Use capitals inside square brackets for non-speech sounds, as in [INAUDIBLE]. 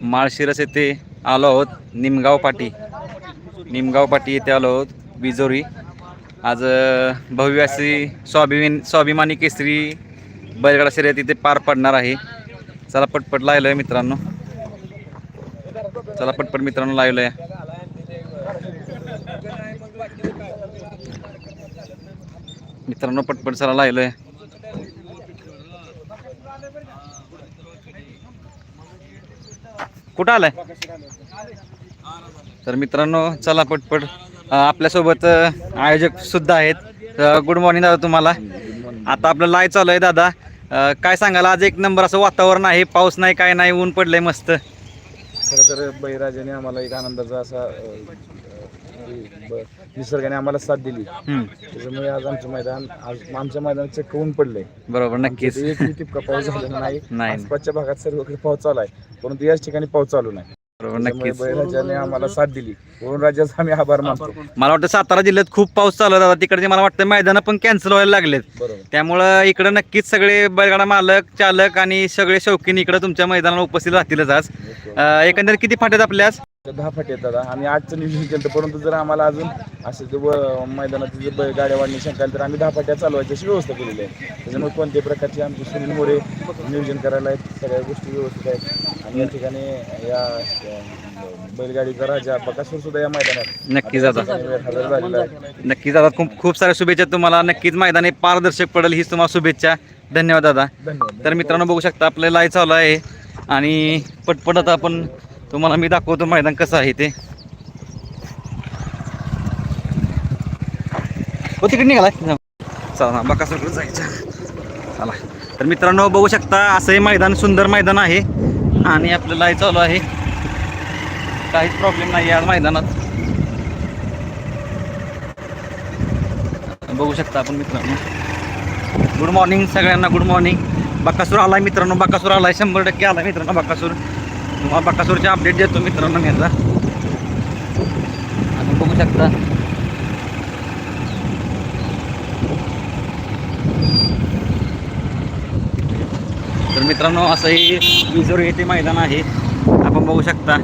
माळशिरस येथे आलो आहोत. निमगाव पाटी. निमगाव पाटी येथे आलो आहोत. बिजोरी. आज अ, भव्य अशी स्वाभिमान स्वाभिमानी केसरी बैलगाडा शर्यत इथे पार पडणार आहे. चला पटपट लावलं आहे मित्रांनो. चला पटपट मित्रांनो लावलं आहे मित्रांनो पटपट चला लावलं आहे कुठं आलाय? तर मित्रांनो चला पटपट आपल्यासोबत आयोजक सुद्धा आहेत. गुड मॉर्निंग दादा तुम्हाला. आता आपलं लाय चालू आहे दादा. काय सांगाल? आज एक नंबर असं वातावरण आहे पाऊस नाही काय नाही ऊन पडलंय मस्त. खरं तर बहिराजाने आम्हाला एक आनंदाचा असा ब- निसर्गाने आम्हाला साथ दिली. त्याच्यामुळे आज आमचं मैदान आज आमच्या मैदानात चक्क ऊन पडलंय बरोबर नक्कीच. एक टिपका पाऊस झालेला [LAUGHS] नाही. आसपासच्या भागात सर्वकडे पाऊस चालू आहे. परंतु याच ठिकाणी पाऊस चालू नाही. बळीराजाने आम्हाला साथ दिली. वरून राजाचा आम्ही आभार मानतो. मला वाटतं सातारा जिल्ह्यात खूप पाऊस चालू आहे दादा. तिकडचे मला वाटतं मैदानं पण कॅन्सल व्हायला लागलेत. त्यामुळं इकडं नक्कीच सगळे बैलगाडा मालक चालक आणि सगळे शौकीन इकडं तुमच्या मैदानाला उपस्थित राहतीलच आज. एकंदरीत किती फाट्यात आपल्यास दहा फाटे येतात. आम्ही आठचं नियोजन केलं परंतु जर आम्हाला अजून असं जे मैदानात जे ब- गाड्या वाढणी शंका आली तर आम्ही दहा फाट्या चालवायची अशी व्यवस्था केलेली आहे. त्याच्यामुळे कोणत्याही प्रकारची आमची सुनील मोरे नियोजन करायला आहेत. सगळ्या गोष्टी व्यवस्थित आहेत. आणि या ठिकाणी या अं, बैलगाडीचा राजा बकासूर सुद्धा या मैदानात नक्कीच दादा हजर झालेला आहे नक्कीच दादा खूप खूप साऱ्या शुभेच्छा तुम्हाला. नक्कीच मैदानी पारदर्शक पडेल हीच तुम्हाला शुभेच्छा. धन्यवाद दादा. धन्यवाद. तर मित्रांनो बघू शकता आपलं लाय चालू आहे. आणि पटपट आता आपण तुम्हाला मी दाखवतो मैदान कसं आहे ते. हो तिकडे निघाला चला बकासूरकडे जायचं. चला. तर मित्रांनो बघू शकता असं हे मैदान सुंदर मैदान आहे. आणि आपलं चालू आहे. काहीच प्रॉब्लेम नाही आज मैदानात. बघू शकता आपण मित्रांनो. गुड मॉर्निंग सगळ्यांना गुड मॉर्निंग बकासूर आलाय मित्रांनो बकासूर आलाय. शंभर टक्के आलाय मित्रांनो बकासूर. तुम्हाला बकासूरचे अपडेट देतो मित्रांनो घ्यायचा. आपण बघू शकता. तर मित्रांनो असंही विजोर येथे मैदान आहे. आपण बघू शकता.